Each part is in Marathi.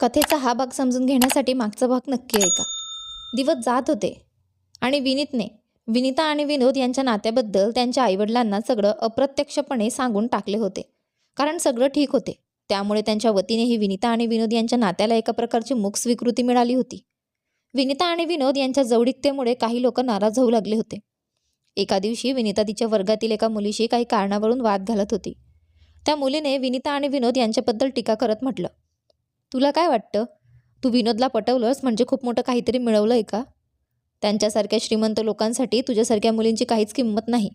कथेचा हा भाग समजून घेण्यासाठी मागचा भाग नक्की ऐका. दिवस जात होते आणि विनीतने विनीता आणि विनोद यांच्या नात्याबद्दल त्यांच्या आईवडिलांना सगळं अप्रत्यक्षपणे सांगून टाकले होते. कारण सगळं ठीक होते. त्यामुळे त्यांच्या वतीनेही विनीता आणि विनोद यांच्या नात्याला एका प्रकारची मुख स्वीकृती मिळाली होती. विनीता आणि विनोद यांच्या जवळीकतेमुळे काही लोक नाराज होऊ लागले होते. एका दिवशी विनीता तिच्या वर्गातील एका मुलीशी काही कारणावरून वाद घालत होती. त्या मुलीने विनीता आणि विनोद यांच्याबद्दल टीका करत म्हटलं तुला काय वाटतं? तू विनोदला पटवलंस म्हणजे खूप मोठं काहीतरी मिळवलं आहे का? त्यांच्यासारख्या श्रीमंत लोकांसाठी तुझ्यासारख्या मुलींची काहीच किंमत नाही.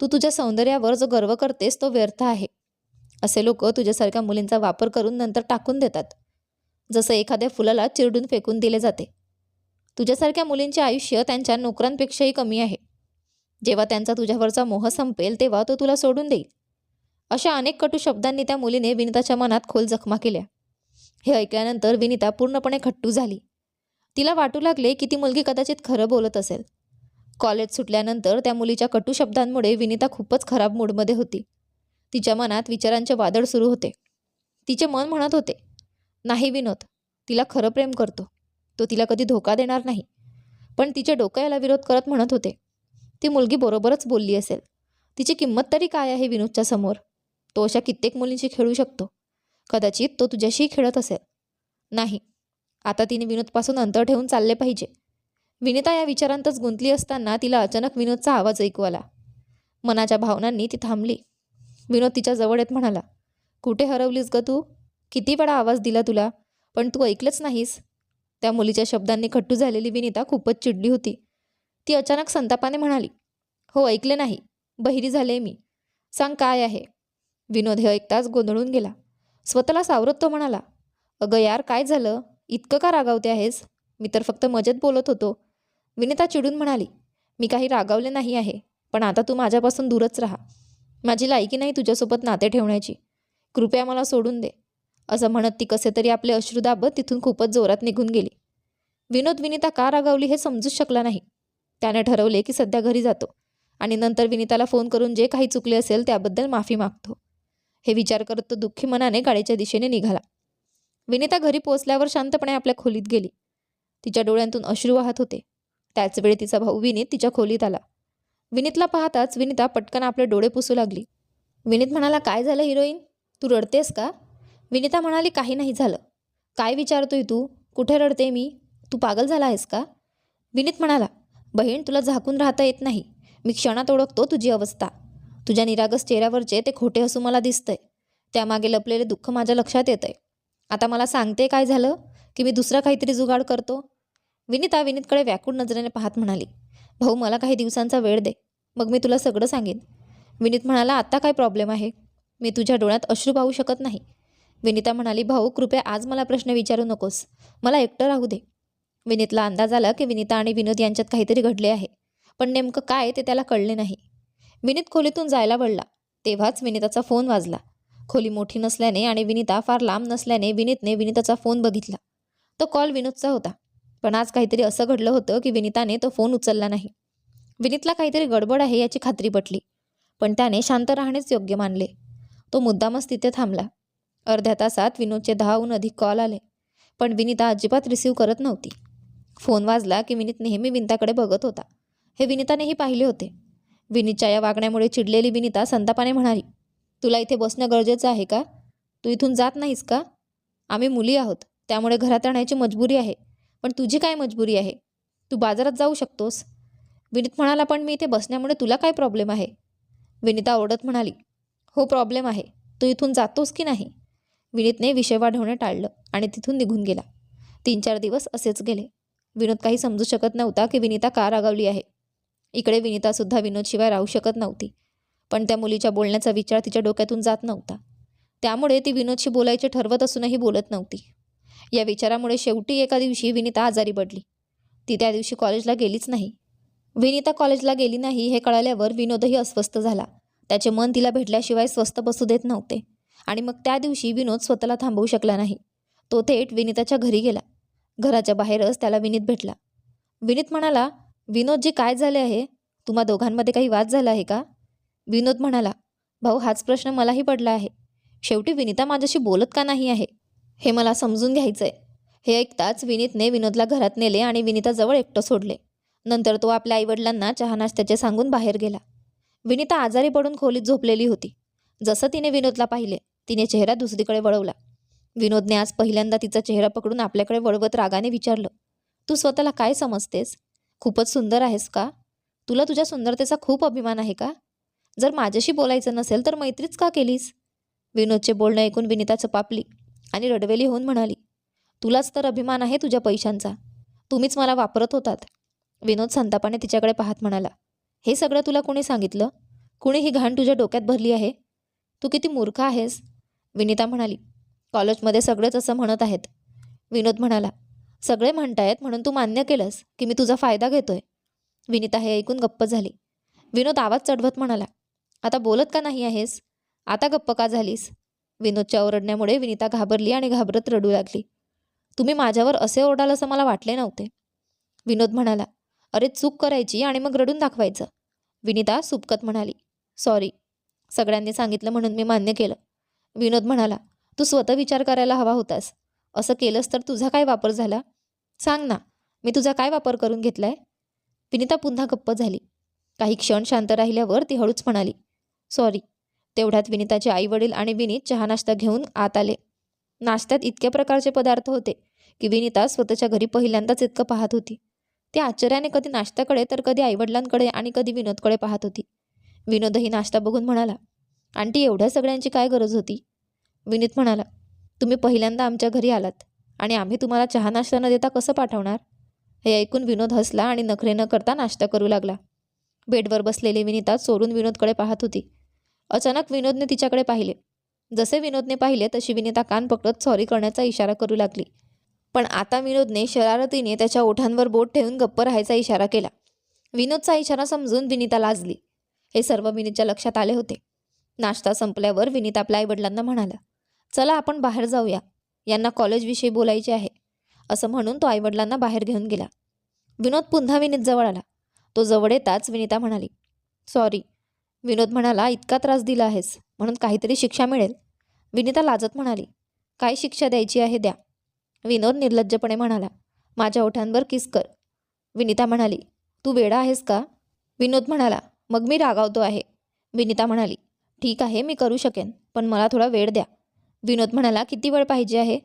तू तुझ्या सौंदर्यावर जो गर्व करतेस तो व्यर्थ आहे. असे लोक तुझ्यासारख्या मुलींचा वापर करून नंतर टाकून देतात. जसं एखाद्या फुलाला चिरडून फेकून दिले जाते. तुझ्यासारख्या मुलींचे आयुष्य त्यांच्या नोकरांपेक्षाही कमी आहे. जेव्हा त्यांचा तुझ्यावरचा मोह संपेल तेव्हा तो तुला सोडून देईल. अशा अनेक कटू शब्दांनी त्या मुलीने विनिताच्या मनात खोल जखमा केल्या. हे ऐकल्यानंतर विनिता पूर्णपणे खट्टू झाली. तिला वाटू लागले की ती मुलगी कदाचित खरं बोलत असेल. कॉलेज सुटल्यानंतर त्या मुलीच्या कटू शब्दांमुळे विनिता खूपच खराब मूडमध्ये होती. तिच्या मनात विचारांचे वादळ सुरू होते. तिचे मन म्हणत होते नाही विनोद तिला खरं प्रेम करतो. तो तिला कधी धोका देणार नाही. पण तिचे डोकं याला विरोध करत म्हणत होते ती मुलगी बरोबरच बोलली असेल. तिची किंमत तरी काय आहे विनोदच्या समोर? तो अशा कित्येक मुलींशी खेळू शकतो. कदाचित तो तुझ्याशी खेळत असेल. नाही. आता तिने विनोदपासून अंतर ठेवून चालले पाहिजे. विनिता या विचारांतच गुंतली असताना तिला अचानक विनोदचा आवाज ऐकू आला. मनाच्या भावनांनी ती थांबली. विनोद तिच्या जवळ येत म्हणाला कुठे हरवलीस ग तू? किती वेळा आवाज दिला तुला? पण तू ऐकलंच नाहीस. त्या मुलीच्या शब्दांनी खट्टू झालेली विनिता खूपच चिडली होती. ती अचानक संतापाने म्हणाली हो ऐकले नाही. बहिरी झाले मी. सांग काय आहे? विनोद हे ऐकताच गोंधळून गेला. स्वतःला सावरत तो म्हणाला अगं यार काय झालं? इतकं का रागावते आहेस? मी तर फक्त मजेत बोलत होतो. विनिता चिडून म्हणाली मी काही रागावले नाही आहे पण आता तू माझ्यापासून दूरच राहा. माझी लायकी नाही तुझ्यासोबत नाते ठेवण्याची. कृपया मला सोडून दे. असं म्हणत ती कसे तरी आपले अश्रू दाबत तिथून खूपच जोरात निघून गेली. विनोद विनिता का रागावली हे समजूच शकला नाही. त्याने ठरवले की सध्या घरी जातो आणि नंतर विनिताला फोन करून जे काही चुकले असेल त्याबद्दल माफी मागतो. हे विचार करत तो दुःखी मनाने गाडीच्या दिशेने निघाला. विनिता घरी पोहोचल्यावर शांतपणे आपल्या खोलीत गेली. तिच्या डोळ्यांतून अश्रू वाहत होते. त्याचवेळी तिचा भाऊ विनीत तिच्या खोलीत आला. विनीतला पाहताच विनिता पटकन आपले डोळे पुसू लागली. विनीत म्हणाला काय झालं हिरोईन? तू रडतेस का? विनिता म्हणाली काही नाही झालं. काय विचारतोय तू? कुठे रडते मी? तू पागल झाला आहेस का? विनीत म्हणाला बहीण तुला झाकून राहता येत नाही. मी क्षणात ओळखतो तुझी अवस्था. तुझ्या निरागस चेहऱ्यावरचे ते खोटे हसू मला दिसतंय. त्यामागे लपलेले दुःख माझ्या लक्षात येतंय. आता मला सांगते काय झालं की मी दुसरा काहीतरी जुगाड करतो. विनिता विनीतकडे व्याकुळ नजरेने पाहत म्हणाली भाऊ मला काही दिवसांचा वेळ दे. मग मी तुला सगळं सांगेन. विनीत म्हणाला आत्ता काय प्रॉब्लेम आहे? मी तुझ्या डोळ्यात अश्रू पाहू शकत नाही. विनिता म्हणाली भाऊ कृपया आज मला प्रश्न विचारू नकोस. मला एकटं राहू दे. विनीतला अंदाज आला की विनिता आणि विनोद यांच्यात काहीतरी घडले आहे. पण नेमकं काय ते त्याला कळले नाही. विनीत खोलीतून जायला वळला. तेव्हाच विनिताचा फोन वाजला. खोली मोठी नसल्याने आणि विनिता फार लांब नसल्याने विनीतने विनिताचा फोन बघितला. तो कॉल विनोदचा होता. पण आज काहीतरी असं घडलं होतं की विनिताने तो फोन उचलला नाही. विनीतला काहीतरी गडबड आहे याची खात्री पटली. पण त्याने शांत राहणेच योग्य मानले. तो मुद्दामच तिथे थांबला. अर्ध्या तासात विनोदचे दहाहून अधिक कॉल आले. पण विनिता अजिबात रिसीव करत नव्हती. फोन वाजला की विनीत नेहमी विनिताकडे बघत होता. हे विनितानेही पाहिले होते. विनीतच्या या वागण्यामुळे चिडलेली विनिता संतापाने म्हणाली तुला इथे बसणं गरजेचं आहे का? तू इथून जात नाहीस का? आम्ही मुली आहोत त्यामुळे घरात राहण्याची मजबुरी आहे. पण तुझी काय मजबुरी आहे? तू बाजारात जाऊ शकतोस. विनीत म्हणाला पण मी इथे बसण्यामुळे तुला काय प्रॉब्लेम आहे? विनिता ओरडत म्हणाली हो प्रॉब्लेम आहे. तू इथून जातोस की नाही? विनीतने विषय वाढवणे टाळलं आणि तिथून निघून गेला. तीन चार दिवस असेच गेले. विनोद काही समजू शकत नव्हता की विनिता का रागावली आहे. इकडे विनितासुद्धा विनोदशिवाय राहू शकत नव्हती. पण त्या मुलीच्या बोलण्याचा विचार तिच्या डोक्यातून जात नव्हता. त्यामुळे ती विनोदशी बोलायचे ठरवत असूनही बोलत नव्हती. या विचारामुळे शेवटी एका दिवशी विनिता आजारी पडली. ती त्या दिवशी कॉलेजला गेलीच नाही. विनिता कॉलेजला गेली नाही हे कळाल्यावर विनोदही अस्वस्थ झाला. त्याचे मन तिला भेटल्याशिवाय स्वस्थ बसू देत नव्हते. आणि मग त्या दिवशी विनोद स्वतःला थांबवू शकला नाही. तो थेट विनिताच्या घरी गेला. घराच्या बाहेरच त्याला विनीत भेटला. विनीत म्हणाला विनोदजी काय झाले आहे? तुम्हा दोघांमध्ये काही वाद झाला आहे का? विनोद म्हणाला भाऊ हाच प्रश्न मलाही पडला आहे. शेवटी विनिता माझ्याशी बोलत का नाही आहे? हे मला समजून घ्यायचं आहे हे ऐकताच विनीतने विनोदला घरात नेले आणि विनिताजवळ एकटं सोडले. नंतर तो आपल्या आईवडिलांना चहा नाश्त्याचे सांगून बाहेर गेला. विनिता आजारी पडून खोलीत झोपलेली होती. जसं तिने विनोदला पाहिले तिने चेहरा दुसरीकडे वळवला. विनोदने आज पहिल्यांदा तिचा चेहरा पकडून आपल्याकडे वळवत रागाने विचारलं तू स्वतःला काय समजतेस? खूपच सुंदर आहेस का? तुला तुझ्या सुंदरतेचा खूप अभिमान आहे का? जर माझ्याशी बोलायचं नसेल तर मैत्रीच का केलीस? विनोदचे बोलणं ऐकून विनिता चपापली आणि रडवेली होऊन म्हणाली तुलाच तर अभिमान आहे तुझ्या पैशांचा. तुम्हीच मला वापरत होतात. विनोद संतापाने तिच्याकडे पाहत म्हणाला हे सगळं तुला कोणी सांगितलं? कुणी ही घाण तुझ्या डोक्यात भरली आहे? तू किती मूर्ख आहेस. विनिता म्हणाली कॉलेजमध्ये सगळेच असं म्हणत आहेत. विनोद म्हणाला सगळे म्हणतायत म्हणून तू मान्य केलंस की मी तुझा फायदा घेतोय. विनिता हे ऐकून गप्प झाली. विनोद आवाज चढवत म्हणाला आता बोलत का नाही आहेस? आता गप्प का झालीस? विनोदच्या ओरडण्यामुळे विनिता घाबरली आणि घाबरत रडू लागली. तुम्ही माझ्यावर असे ओरडाल असं मला वाटले नव्हते. विनोद म्हणाला अरे चूक करायची आणि मग रडून दाखवायचं. विनिता सुपकत म्हणाली सॉरी सगळ्यांनी सांगितलं म्हणून मी मान्य केलं. विनोद म्हणाला तू स्वतः विचार करायला हवा होतास. असं केलंस तर तुझा काय वापर झाला? सांग ना मी तुझा काय वापर करून घेतलाय? विनिता पुन्हा गप्प झाली. काही क्षण शांत राहिल्यावर ती हळूच म्हणाली सॉरी. तेवढ्यात विनिताचे आई वडील आणि विनीत चहा नाश्ता घेऊन आत आले. नाश्त्यात इतक्या प्रकारचे पदार्थ होते की विनिता स्वतःच्या घरी पहिल्यांदाच इतकं पाहत होती. ती आश्चर्याने कधी नाश्त्याकडे तर कधी आईवडिलांकडे आणि कधी विनोदकडे पाहत होती. विनोदही नाश्ता बघून म्हणाला आंटी एवढ्या सगळ्यांची काय गरज होती? विनीत म्हणाला तुम्ही पहिल्यांदा आमच्या घरी आलात आणि आम्ही तुम्हाला चहा नाश्ता न देता कसं पाठवणार? हे ऐकून विनोद हसला आणि नखरे न करता नाश्ता करू लागला. बेडवर बसलेली विनिता चोरून विनोदकडे पाहत होती. अचानक विनोदने तिच्याकडे पाहिले. जसे विनोदने पाहिले तशी विनिता कान पकडत सॉरी करण्याचा इशारा करू लागली. पण आता विनोदने शरारतीने त्याच्या ओठांवर बोट ठेवून गप्प राहायचा इशारा केला. विनोदचा इशारा समजून विनिता लाजली. हे सर्व विनीतच्या लक्षात आले होते. नाश्ता संपल्यावर विनीत आपल्या आईवडिलांना म्हणाला चला आपण बाहेर जाऊया. यांना कॉलेजविषयी बोलायचे आहे. असं म्हणून तो आईवडिलांना बाहेर घेऊन गेला. विनोद पुन्हा विनीत जवळ आला. तो जवळ येताच विनीता म्हणाली सॉरी. विनोद म्हणाला इतका त्रास दिला आहेस. म्हणून काहीतरी शिक्षा मिळेल. विनीता लाजत म्हणाली काय शिक्षा द्यायची आहे द्या. विनोद निर्लज्जपणे म्हणाला माझ्या ओठांवर किस कर. विनीता म्हणाली तू वेडा आहेस का? विनोद म्हणाला मग मी रागावतो आहे. विनीता म्हणाली ठीक आहे मी करू शकेन पण मला थोडा वेळ द्या. विनोद म्हणाला किती वेळ पाहिजे आहे?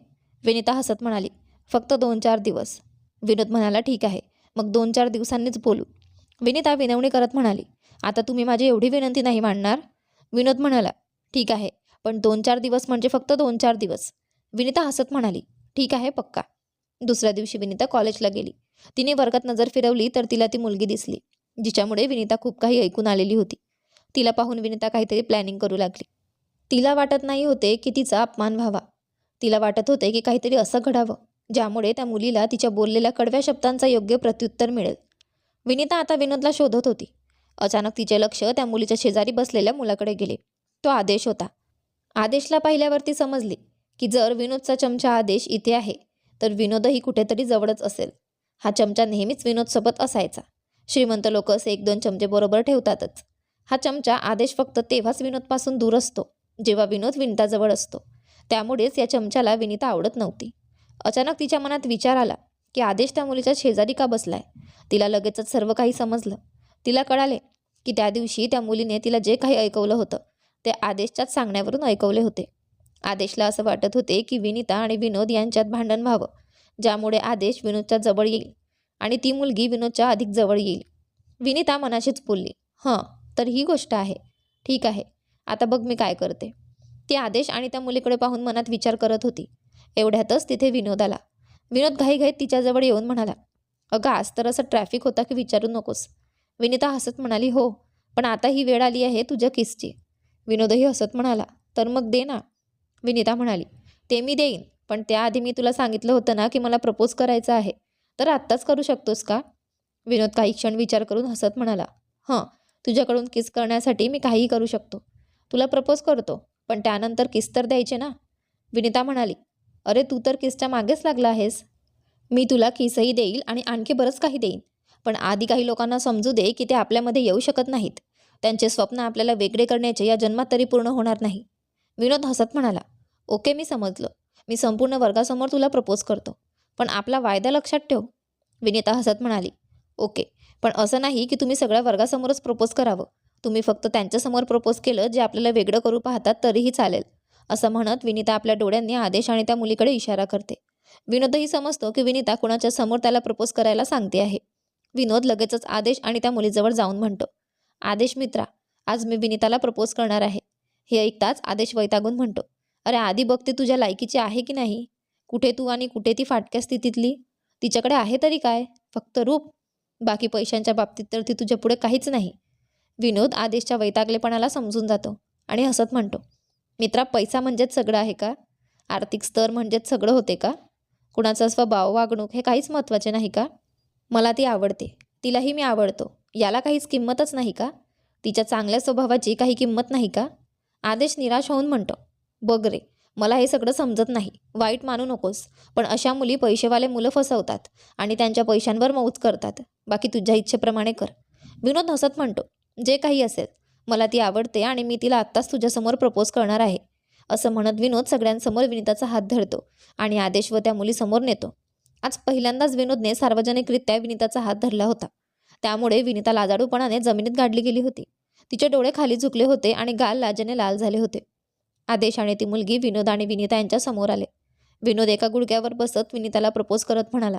विनिता हसत म्हणाली फक्त दोन चार दिवस. विनोद म्हणाला ठीक आहे मग दोन चार दिवसांनीच बोलू. विनिता विनवणी करत म्हणाली आता तुम्ही माझी एवढी विनंती नाही मांडणार? विनोद म्हणाला ठीक आहे पण दोन चार दिवस म्हणजे फक्त दोन चार दिवस. विनिता हसत म्हणाली ठीक आहे पक्का. दुसऱ्या दिवशी विनिता कॉलेजला गेली. तिने वर्गात नजर फिरवली तर तिला ती मुलगी दिसली जिच्यामुळे विनिता खूप काही ऐकून आलेली होती. तिला पाहून विनिता काहीतरी प्लॅनिंग करू लागली. तिला वाटत नाही होते की तिचा अपमान व्हावा. तिला वाटत होते की काहीतरी असं घडावं ज्यामुळे त्या मुलीला तिच्या बोललेल्या कडव्या शब्दांचा योग्य प्रत्युत्तर मिळेल. विनिता आता विनोदला शोधत होती. अचानक तिचे लक्ष त्या मुलीच्या शेजारी बसलेल्या मुलाकडे गेले. तो आदेश होता. आदेशला पाहिल्यावरती समजली की जर विनोदचा चमचा आदेश इथे आहे तर विनोदही कुठेतरी जवळच असेल. हा चमचा नेहमीच विनोदसोबत असायचा. श्रीमंत लोक असे एक दोन चमचे बरोबर ठेवतातच. हा चमचा आदेश फक्त तेव्हाच विनोदपासून दूर असतो. जेव्हा विनोद विनिताजवळ असतो. त्यामुळेच या चमच्याला विनिता आवडत नव्हती. अचानक तिच्या मनात विचार आला की आदेश त्या मुलीच्या शेजारी का बसलाय? तिला लगेचच सर्व काही समजलं. तिला कळाले की त्या दिवशी त्या मुलीने तिला जे काही ऐकवलं होतं ते आदेशच्याच सांगण्यावरून ऐकवले होते. आदेशला असं वाटत होते की विनिता आणि विनोद यांच्यात भांडण व्हावं ज्यामुळे आदेश विनोदच्या जवळ येईल आणि ती मुलगी विनोदच्या अधिक जवळ येईल. विनिता मनाशीच बोलली हां तर ही गोष्ट आहे. ठीक आहे. आता बघ मी काय करते. ती आदेश आणि त्या मुलीकडे पाहून मनात विचार करत होती. एवढ्यातच तिथे विनोद आला. विनोद घाईघाईत तिच्याजवळ येऊन म्हणाला अगं आज तर असं ट्रॅफिक होता की विचारू नकोस. विनिता हसत म्हणाली हो पण आता ही वेळ आली आहे तुझ्या किसची. विनोदही हसत म्हणाला तर मग दे ना. विनिता म्हणाली ते मी देईन पण त्याआधी मी तुला सांगितलं होतं ना की मला प्रपोज करायचं आहे. तर आत्ताच करू शकतोस का? विनोद काही क्षण विचार करून हसत म्हणाला हां तुझ्याकडून किस करण्यासाठी मी काहीही करू शकतो. तुला प्रपोज करतो पण त्यानंतर किस तर द्यायचे ना? विनिता म्हणाली अरे तू तर किसच्या मागेच लागला आहेस. मी तुला किसही देईल आणि आणखी बरंच काही देईन पण आधी काही लोकांना समजू दे की ते आपल्यामध्ये येऊ शकत नाहीत. त्यांचे स्वप्न आपल्याला वेगळे करण्याचे या जन्मात तरी पूर्ण होणार नाही. विनोद हसत म्हणाला ओके मी समजलं. मी संपूर्ण वर्गासमोर तुला प्रपोज करतो पण आपला वायदा लक्षात ठेव. विनिता हसत म्हणाली ओके पण असं नाही की तुम्ही सगळ्या वर्गासमोरच प्रपोज करावं. तुम्ही फक्त त्यांच्यासमोर प्रपोज केलं जे आपल्याला वेगळं करू पाहतात तरीही चालेल. असं म्हणत विनिता आपल्या डोळ्यांनी आदेश आणि त्या मुलीकडे इशारा करते. विनोदही समजतो की विनिता कुणाच्या समोर त्याला प्रपोज करायला सांगते आहे. विनोद लगेचच आदेश आणि त्या मुलीजवळ जाऊन म्हणतो आदेश मित्रा आज मी विनिताला प्रपोज करणार आहे. हे ऐकताच आदेश वैतागून म्हणतो अरे आधी बघते तुझ्या लायकीची आहे की नाही? कुठे तू आणि कुठे ती फाटक्या स्थितीतली? तिच्याकडे आहे तरी काय? फक्त रूप. बाकी पैशांच्या बाबतीत तर ती तुझ्या पुढे काहीच नाही. विनोद आदेशच्या वैतागलेपणाला समजून जातो आणि हसत म्हणतो मित्रा पैसा म्हणजेच सगळं आहे का? आर्थिक स्तर म्हणजेच सगळं होते का? कुणाचा स्वभाव वागणूक हे काहीच महत्त्वाचे नाही का? मला ती आवडते तिलाही मी आवडतो याला काहीच किंमतच नाही का? तिच्या चांगल्या स्वभावाची काही किंमत नाही का? आदेश निराश होऊन म्हणतो बघ रे मला हे सगळं समजत नाही वाईट मानू नकोस पण अशा मुली पैसेवाले मुलं फसवतात आणि त्यांच्या पैशांवर मौज करतात बाकी तुझ्या इच्छेप्रमाणे कर. विनोद हसत म्हणतो जे काही असेल मला ती आवडते आणि मी तिला आत्ताच तुझ्यासमोर प्रपोज करणार आहे. असं म्हणत विनोद सगळ्यांसमोर विनिताचा हात धरतो आणि आदेश व त्या मुलीसमोर नेतो. आज पहिल्यांदाच विनोदने सार्वजनिकरित्या विनिताचा हात धरला होता. त्यामुळे विनिता लाजाडूपणाने जमिनीत गाडली गेली होती. तिचे डोळे खाली झुकले होते आणि गाल लाजेने लाल झाले होते. आदेश आणि ती मुलगी विनोद आणि विनिता यांच्या समोर आले. विनोद एका गुडघ्यावर बसत विनिताला प्रपोज करत म्हणाला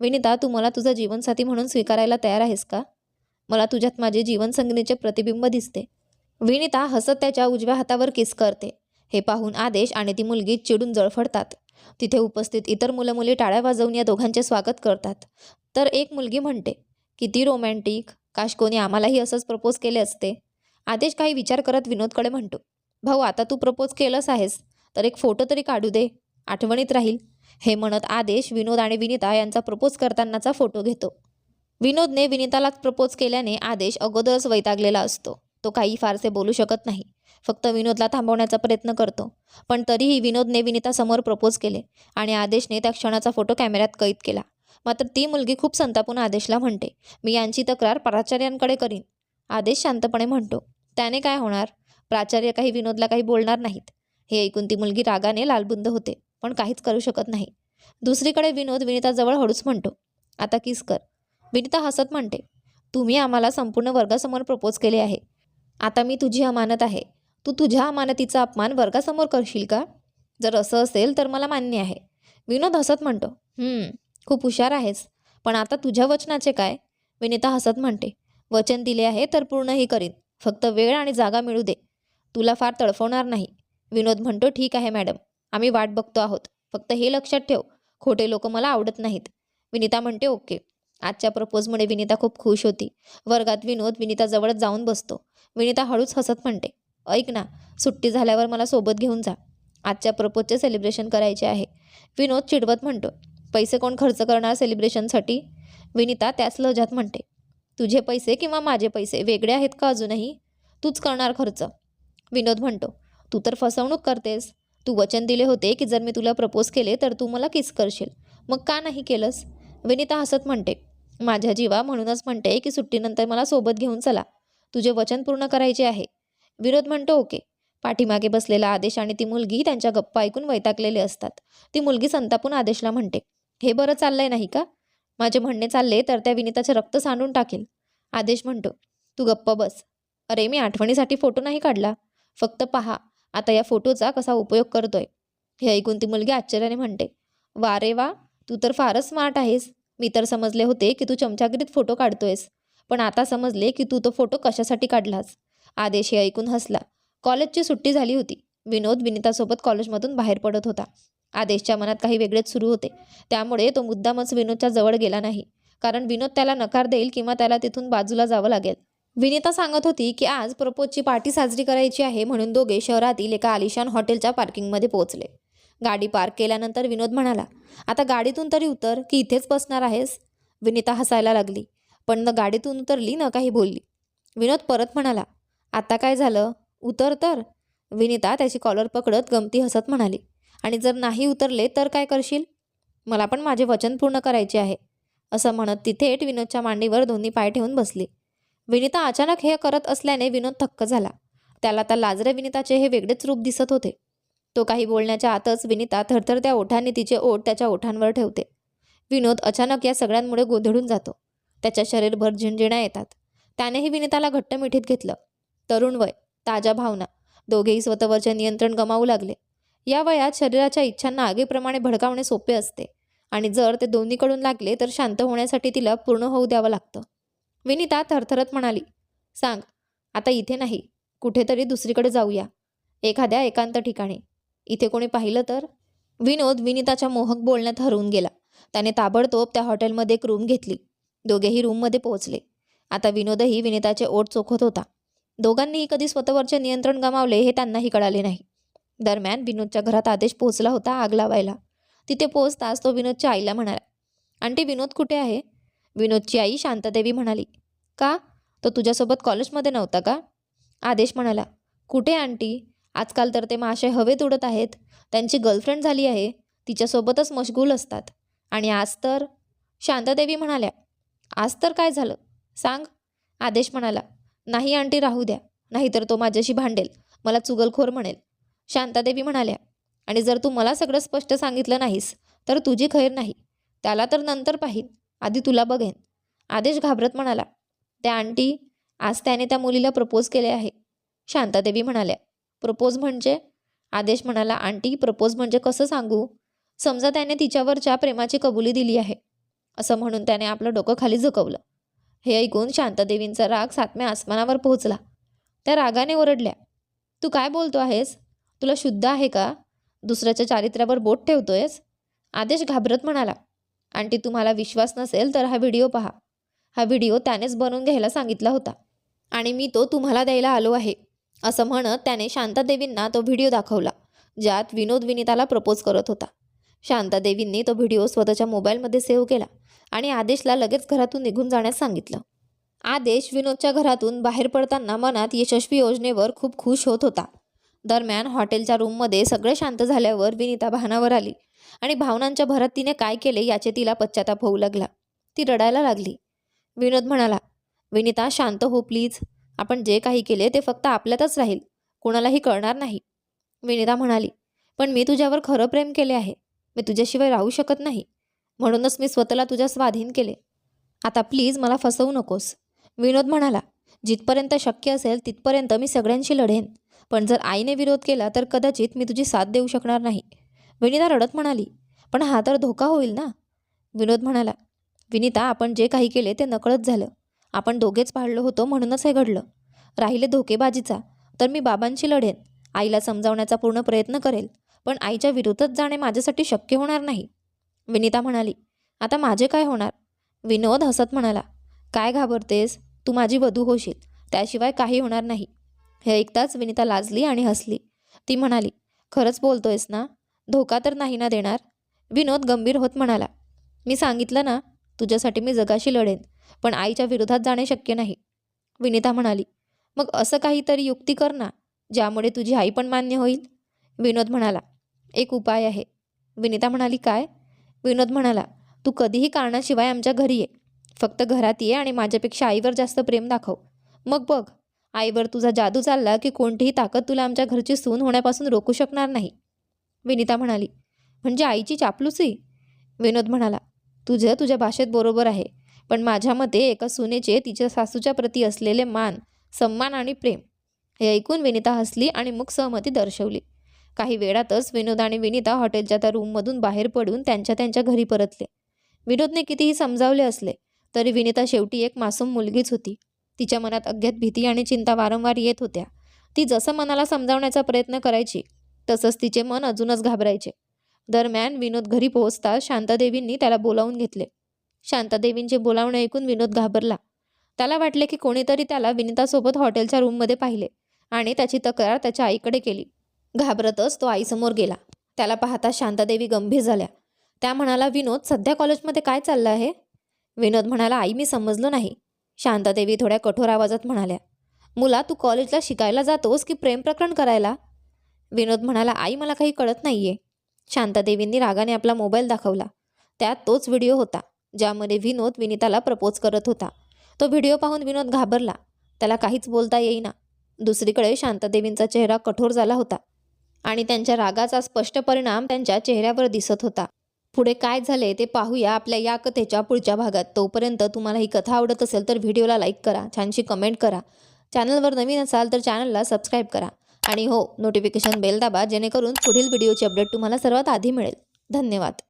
विनिता तू मला तुझा जीवनसाथी म्हणून स्वीकारायला तयार आहेस का? मला तुझ्यात माझे जीवनसंगीचे प्रतिबिंब दिसते. विनिता हसत त्याच्या उजव्या हातावर किस करते. हे पाहून आदेश आणि ती मुलगी चिडून जळफडतात. तिथे उपस्थित इतर मुलं मुली टाळ्या वाजवून या दोघांचे स्वागत करतात. तर एक मुलगी म्हणते किती रोमॅन्टिक काश कोणी आम्हालाही असंच प्रपोज केले असते. आदेश काही विचार करत विनोदकडे म्हणतो भाऊ आता तू प्रपोज केलंच आहेस तर एक फोटो तरी काढू दे. आठवणीत राहील. हे म्हणत आदेश विनोद आणि विनिता यांचा प्रपोज करतानाचा फोटो घेतो. विनोदने विनीतालाच प्रपोज केल्याने आदेश अगोदरच वैतागलेला असतो. तो काही फारसे बोलू शकत नाही. फक्त विनोदला थांबवण्याचा प्रयत्न करतो. पण तरीही विनोदने विनितासमोर प्रपोज केले आणि आदेशने त्या क्षणाचा फोटो कॅमेऱ्यात कैद केला. मात्र ती मुलगी खूप संतापून आदेशला म्हणते मी यांची तक्रार प्राचार्यांकडे करीन. आदेश शांतपणे म्हणतो त्याने काय होणार? प्राचार्य काही विनोदला काही बोलणार नाहीत. हे ऐकून ती मुलगी रागाने लालबुंद होते पण काहीच करू शकत नाही. दुसरीकडे विनोद विनिताजवळ हळूच म्हणतो आता किस कर? विनिता हसत म्हणते तुम्ही आम्हाला संपूर्ण वर्गासमोर प्रपोज केले आहे. आता मी तुझी अमानत आहे. तू तुझ्या अमानतीचा अपमान वर्गासमोर करशील का? जर असं असेल तर मला मान्य आहे. विनोद हसत म्हणतो खूप हुशार आहेस. पण आता तुझ्या वचनाचे काय? विनिता हसत म्हणते वचन दिले आहे तर पूर्णही करीन. फक्त वेळ आणि जागा मिळू दे. तुला फार तडफवणार नाही. विनोद म्हणतो ठीक आहे मॅडम. आम्ही वाट बघतो आहोत. फक्त हे लक्षात ठेव. खोटे लोक मला आवडत नाहीत. विनिता म्हणते ओके. आजच्या प्रपोजमुळे विनिता खूप खुश होती. वर्गात विनोद विनिताजवळच जाऊन बसतो. विनिता हळूच हसत म्हणते ऐक ना सुट्टी झाल्यावर मला सोबत घेऊन जा. आजच्या प्रपोजचे सेलिब्रेशन करायचे आहे. विनोद चिडवत म्हणतो पैसे कोण खर्च करणार सेलिब्रेशनसाठी विनिता त्याच लजात म्हणते तुझे पैसे किंवा माझे पैसे वेगळे आहेत का अजूनही? तूच करणार खर्च. विनोद म्हणतो तू तर फसवणूक करतेस. तू वचन दिले होते की जर मी तुला प्रपोज केले तर तू मला किस करशील? मग का नाही केलंस? विनिता हसत म्हणते माझ्या जीवा म्हणूनच म्हणते की सुट्टीनंतर मला सोबत घेऊन चला. तुझे वचन पूर्ण करायचे आहे. विरोध म्हणतो ओके. पाठीमागे बसलेला आदेश आणि ती मुलगी त्यांच्या गप्पा ऐकून वैतागलेले असतात. ती मुलगी संतापून आदेशला म्हणते हे बरं चाललंय नाही का? माझे म्हणणे चालले तर त्या विनिताचे रक्त सांडून टाकेल. आदेश म्हणतो तू गप्प बस. अरे मी आठवणीसाठी फोटो नाही काढला. फक्त पहा आता या फोटोचा कसा उपयोग करतोय. हे ऐकून ती मुलगी आश्चर्याने म्हणते वा रे वा तू तर फारच स्मार्ट आहेस. मी तर समजले होते की तू चमचागिरीत फोटो काढतोयस. पण आता समजले की तू तो फोटो कशासाठी काढलास? आदेश हे ऐकून हसला. कॉलेजची सुट्टी झाली होती. विनोद विनितासोबत कॉलेजमधून बाहेर पडत होता. आदेशच्या मनात काही वेगळेच सुरू होते. त्यामुळे तो मुद्दामच विनोदच्या जवळ गेला नाही. कारण विनोद त्याला नकार देईल किंवा त्याला तिथून बाजूला जावं लागेल. विनिता सांगत होती की आज प्रपोजची पार्टी साजरी करायची आहे म्हणून दोघे शहरातील एका आलिशान हॉटेलच्या पार्किंगमध्ये पोहोचले. गाडी पार्क केल्यानंतर विनोद म्हणाला आता गाडीतून तरी उतर की इथेच बसणार आहेस? विनिता हसायला लागली पण न गाडीतून उतरली न काही बोलली. विनोद परत म्हणाला आता काय झालं? उतर तर. विनिता त्याची कॉलर पकडत गमती हसत म्हणाली आणि जर नाही उतरले तर काय करशील? मला पण माझे वचन पूर्ण करायचे आहे. असं म्हणत ती थेट विनोदच्या मांडीवर दोन्ही पाय ठेवून बसली. विनिता अचानक हे करत असल्याने विनोद थक्क झाला. त्याला त्या लाजरे विनिताचे हे वेगळेच रूप दिसत होते. तो काही बोलण्याच्या आतच विनिता थरथरत्या ओठांनी तिचे ओठ त्याच्या ओठांवर ठेवते. विनोद अचानक या सगळ्यांमुळे गोंधळून जातो. त्याच्या शरीरभर झिणझिण्या येतात. त्यानेही विनिताला घट्ट मिठीत घेतलं. तरुण वय ताज्या भावना. दोघेही स्वतःवरचे नियंत्रण गमावू लागले. या वयात शरीराच्या इच्छांना आगीप्रमाणे भडकावणे सोपे असते. आणि जर ते दोन्हीकडून लागले तर शांत होण्यासाठी तिला पूर्ण होऊ द्यावं लागतं. विनिता थरथरत म्हणाली सांग आता इथे नाही. कुठेतरी दुसरीकडे जाऊया. एखाद्या एकांत ठिकाणी. इथे कोणी पाहिलं तर? विनोद विनिताच्या मोहक बोलण्यात हरवून गेला. त्याने ताबडतोब त्या हॉटेलमध्ये एक रूम घेतली. दोघेही रूममध्ये पोहोचले. आता विनोदही विनिताचे ओठ चोखत होता. दोघांनीही कधी स्वतःवरचे नियंत्रण गमावले हे त्यांनाही कळाले नाही. दरम्यान विनोदच्या घरात आदेश पोहोचला होता आग लावायला. तिथे पोहोचताच तो विनोदच्या आईला म्हणाला आंटी विनोद कुठे आहे? विनोदची आई शांतादेवी म्हणाली का? तो तुझ्यासोबत कॉलेजमध्ये नव्हता का? आदेश म्हणाला कुठे आंटी? आजकाल तर ते मासे हवेत उडत आहेत. त्यांची गर्लफ्रेंड झाली आहे. तिच्यासोबतच मशगूल असतात. आणि आज तर शांतादेवी म्हणाल्या आज तर काय झालं? सांग. आदेश म्हणाला नाही आंटी राहू द्या. नाहीतर तो माझ्याशी भांडेल. मला चुगलखोर म्हणेल. शांतादेवी म्हणाल्या आणि जर तू मला सगळं स्पष्ट सांगितलं नाहीस तर तुझी खैर नाही. त्याला तर नंतर पाहीन. आधी तुला बघेन. आदेश घाबरत म्हणाला त्या आंटी आज त्याने त्या मुलीला प्रपोज केले आहे. शांतादेवी म्हणाल्या प्रपोज म्हणजे? आदेश म्हणाला आंटी प्रपोज म्हणजे कसं सांगू? समजा त्याने तिच्यावरच्या प्रेमाची कबुली दिली आहे. असं म्हणून त्याने आपलं डोकं खाली झुकवलं. हे ऐकून शांतादेवींचा राग सातम्या आसमानावर पोहोचला. त्या रागाने ओरडल्या तू काय बोलतो आहेस? तुला शुद्ध आहे का? दुसऱ्याच्या चारित्र्यावर बोट ठेवतोयस? आदेश घाबरत म्हणाला आंटी तुम्हाला विश्वास नसेल तर हा व्हिडिओ पहा. हा व्हिडिओ त्यानेच बनवून घ्यायला सांगितला होता आणि मी तो तुम्हाला द्यायला आलो आहे. असं म्हणत त्याने शांतादेवींना तो व्हिडिओ दाखवला ज्यात विनोद विनिताला प्रपोज करत होता. शांतादेवींनी तो व्हिडिओ स्वतःच्या मोबाईलमध्ये सेव्ह केला आणि आदेशला लगेच घरातून निघून जाण्यास सांगितलं. आदेश विनोदच्या घरातून बाहेर पडताना मनात यशस्वी योजनेवर खूप खुश होत होता. दरम्यान हॉटेलच्या रूममध्ये सगळे शांत झाल्यावर विनिता भानावर आली आणि भावनांच्या भरात तिने काय केले याचे तिला पश्चाताप होऊ लागला. ती रडायला लागली. विनोद म्हणाला विनिता शांत हो प्लीज. आपण जे काही केले ते फक्त आपल्यातच राहील. कोणालाही कळणार नाही. विनिता म्हणाली पण मी तुझ्यावर खरं प्रेम केले आहे. मी तुझ्याशिवाय राहू शकत नाही. म्हणूनच मी स्वतःला तुझ्या स्वाधीन केले. आता प्लीज मला फसवू नकोस. विनोद म्हणाला जिथपर्यंत शक्य असेल तिथपर्यंत मी सगळ्यांशी लढेन. पण जर आईने विरोध केला तर कदाचित मी तुझी साथ देऊ शकणार नाही. विनिता रडत म्हणाली पण हा तर धोका होईल ना? विनोद म्हणाला विनिता आपण जे काही केले ते नकळत झालं. आपण दोघेच पाळलो होतो म्हणूनच हे घडलं. राहिले धोकेबाजीचा तर मी बाबांशी लढेन. आईला समजावण्याचा पूर्ण प्रयत्न करेल पण आईच्या विरोधात जाणे माझ्यासाठी शक्य होणार नाही. विनिता म्हणाली आता माझे काय होणार? विनोद हसत म्हणाला काय घाबरतेस? तू माझी वधू होशील त्याशिवाय काही होणार नाही. हे ऐकताच विनिता लाजली आणि हसली. ती म्हणाली खरंच बोलतोयस ना? धोका तर नाही ना देणार? विनोद गंभीर होत म्हणाला मी सांगितलं ना तुझ्यासाठी मी जगाशी लढेन पण आईच्या विरोधात जाणे शक्य नाही. विनिता म्हणाली मग असं काहीतरी युक्ती कर ना ज्यामुळे तुझी आई पण मान्य होईल. विनोद म्हणाला एक उपाय आहे. विनिता म्हणाली काय? विनोद म्हणाला तू कधीही कारणाशिवाय आमच्या घरी ये. फक्त घरात ये आणि माझ्यापेक्षा आईवर जास्त प्रेम दाखव. मग बघ आईवर तुझा जादू चालला की कोणतीही ताकद तुला आमच्या घरची सून होण्यापासून रोखू शकणार नाही. विनिता म्हणाली म्हणजे आईची चापलूसी विनोद म्हणाला तुझं तुझ्या भाषेत बरोबर आहे. पण माझ्या मते एका सुनेचे तिच्या सासूच्या प्रती असलेले मान सन्मान आणि प्रेम हे ऐकून विनिता हसली आणि मुख सहमती दर्शवली. काही वेळातच विनोद आणि विनिता हॉटेलच्या त्या रूममधून बाहेर पडून त्यांच्या त्यांच्या घरी परतले. विनोदने कितीही समजावले असले तरी विनिता शेवटी एक मासूम मुलगीच होती. तिच्या मनात अज्ञात भीती आणि चिंता वारंवार येत होत्या. ती जसं मनाला समजावण्याचा प्रयत्न करायची तसंच तिचे मन अजूनच घाबरायचे. दरम्यान विनोद घरी पोहोचताच शांतादेवींनी त्याला बोलावून घेतले. शांतादेवींचे बोलावणे ऐकून विनोद घाबरला. त्याला वाटले की कोणीतरी त्याला विनितासोबत हॉटेलच्या रूममध्ये पाहिले आणि त्याची तक्रार त्याच्या आईकडे केली. घाबरतच तो आईसमोर गेला. त्याला पाहता शांतादेवी गंभीर झाल्या. त्या म्हणाला विनोद सध्या कॉलेजमध्ये काय चाललं आहे? विनोद म्हणाला आई मी समजलो नाही. शांतादेवी थोड्या कठोर आवाजात म्हणाल्या मुला तू कॉलेजला शिकायला जातोस की प्रेम प्रकरण करायला? विनोद म्हणाला आई मला काही कळत नाहीये. शांतादेवींनी रागाने आपला मोबाईल दाखवला. त्यात तोच व्हिडिओ होता ज्यामध्ये विनोद विनिताला प्रपोज करत होता. तो व्हिडिओ पाहून विनोद घाबरला. त्याला काहीच बोलता येईना. दुसरीकडे शांतादेवींचा चेहरा कठोर झाला होता आणि त्यांच्या रागाचा स्पष्ट परिणाम त्यांच्या चेहऱ्यावर दिसत होता. पुढे काय झाले ते पाहूया आपल्या या कथेच्या पुढच्या भागात. तोपर्यंत तुम्हाला ही कथा आवडत असेल तर व्हिडिओला लाईक करा छानशी कमेंट करा. चॅनलवर नवीन असाल तर चॅनलला सबस्क्राईब करा. आणि हो नोटिफिकेशन बेल दाबा जेणेकरून पुढील व्हिडिओची अपडेट तुम्हाला सर्वात आधी मिळेल. धन्यवाद.